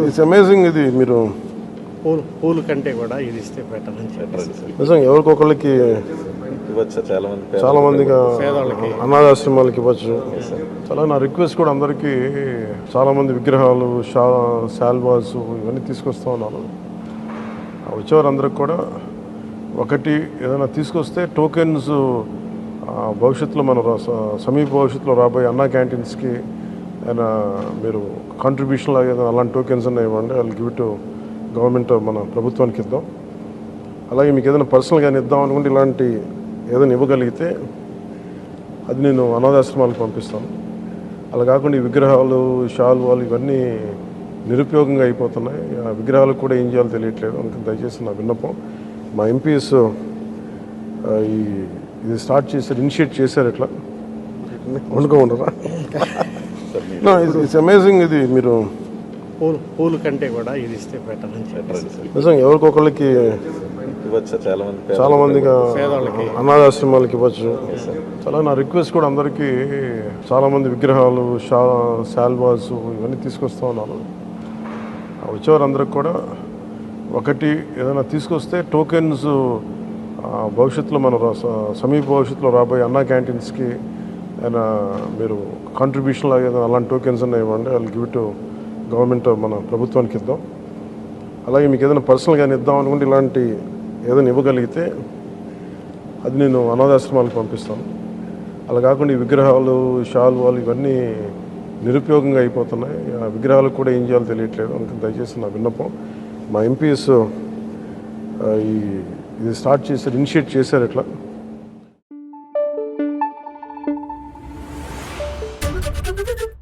It's amazing ఇది మీరు. పూలు పూలు కంటే కూడా ఇది ఇస్తే బెటర్ అని నిజంగా ఎవరికొకళ్ళకి ఇవ్వచ్చు చాలా మంది పేద- చాలా మందిగా. అనాథాశ్రమాలకి ఇవ్వచ్చు. చాలా నా రిక్వెస్ట్ కూడా అందరికీ చాలా మంది విగ్రహాలు షా శాల్వాస్ ఇవన్నీ తీసుకొస్తా ఉన్నారు. ఆ వచ్చేవారందరికి కూడా ఒకటి ఏదైనా తీసుకొస్తే టోకెన్స్ భవిష్యత్తులో మన సమీప భవిష్యత్తులో రాబోయే అన్నా క్యాంటీన్స్కి ఏదైనా uh, మీరు కాంట్రిబ్యూషన్ లాగా ఏదైనా అలాంటి టోకెన్స్ అన్న ఇవ్వండి వాళ్ళు గివ్ టు గవర్నమెంట్ మన ప్రభుత్వానికి ఇద్దాం. అలాగే మీకు ఏదైనా పర్సనల్గా ఇద్దాం అనుకుంటే ఇలాంటి ఏదైనా ఇవ్వగలిగితే అది నేను అనాథాశ్రమాలకు పంపిస్తాను. అలా కాకుండా ఈ విగ్రహాలు షాల్వాలు ఇవన్నీ నిరుపయోగంగా అయిపోతున్నాయి. ఆ విగ్రహాలకు కూడా ఏం చేయాలో తెలియట్లేదు. అందుకని దయచేసి నా విన్నపం మా ఎంపీఎస్ uh, ఈ ఇది స్టార్ట్ చేశారు ఇనిషియేట్ చేశారు ఇట్లా. వండుకో ఉండరా ఇట్స్ అమేజింగ్ ఇది. మీరు. పూలు పూలు కంటే కూడా ఇది ఇస్తే బెటర్ అని చెప్పేసి. నిజంగా ఎవరికొకళ్ళకి ఇవ్వచ్చు చాలా మంది చాలా. అనాథాశ్రమాలకి ఇవ్వచ్చు. చాలా నా రిక్వెస్ట్ కూడా అందరికీ చాలా మంది విగ్రహాలు షా శాల్వాస్ ఇవన్నీ తీసుకొస్తా ఉన్నారు ఆ వచ్చేవారందరికి కూడా ఒకటి ఏదైనా తీసుకొస్తే టోకెన్స్ భవిష్యత్తులో మన సమీప భవిష్యత్తులో రాబోయే అన్నా క్యాంటీన్స్కి ఏదైనా మీరు కాంట్రిబ్యూషన్ లాగా ఏదైనా అలాంటి టోకెన్స్ అన్న ఇవ్వండి వాళ్ళు గివ్ టు గవర్నమెంట్ మన ప్రభుత్వానికి ఇద్దాం. అలాగే మీకు ఏదైనా పర్సనల్గా ఇద్దాం అనుకుంటే ఇలాంటి ఏదైనా ఇవ్వగలిగితే అది నేను అనాథాశ్రమాలకు పంపిస్తాను. అలా కాకుండా ఈ విగ్రహాలు షాల్వాలు ఇవన్నీ నిరుపయోగంగా అయిపోతున్నాయి. ఆ విగ్రహాలకు కూడా ఏం చేయాలో తెలియట్లేదు. అందుకని దయచేసి నా విన్నపం మా ఎంపీఎస్ ఈ ఇది స్టార్ట్ చేశారు ఇనిషియేట్ చేశారు ఇట్లా. Thank you.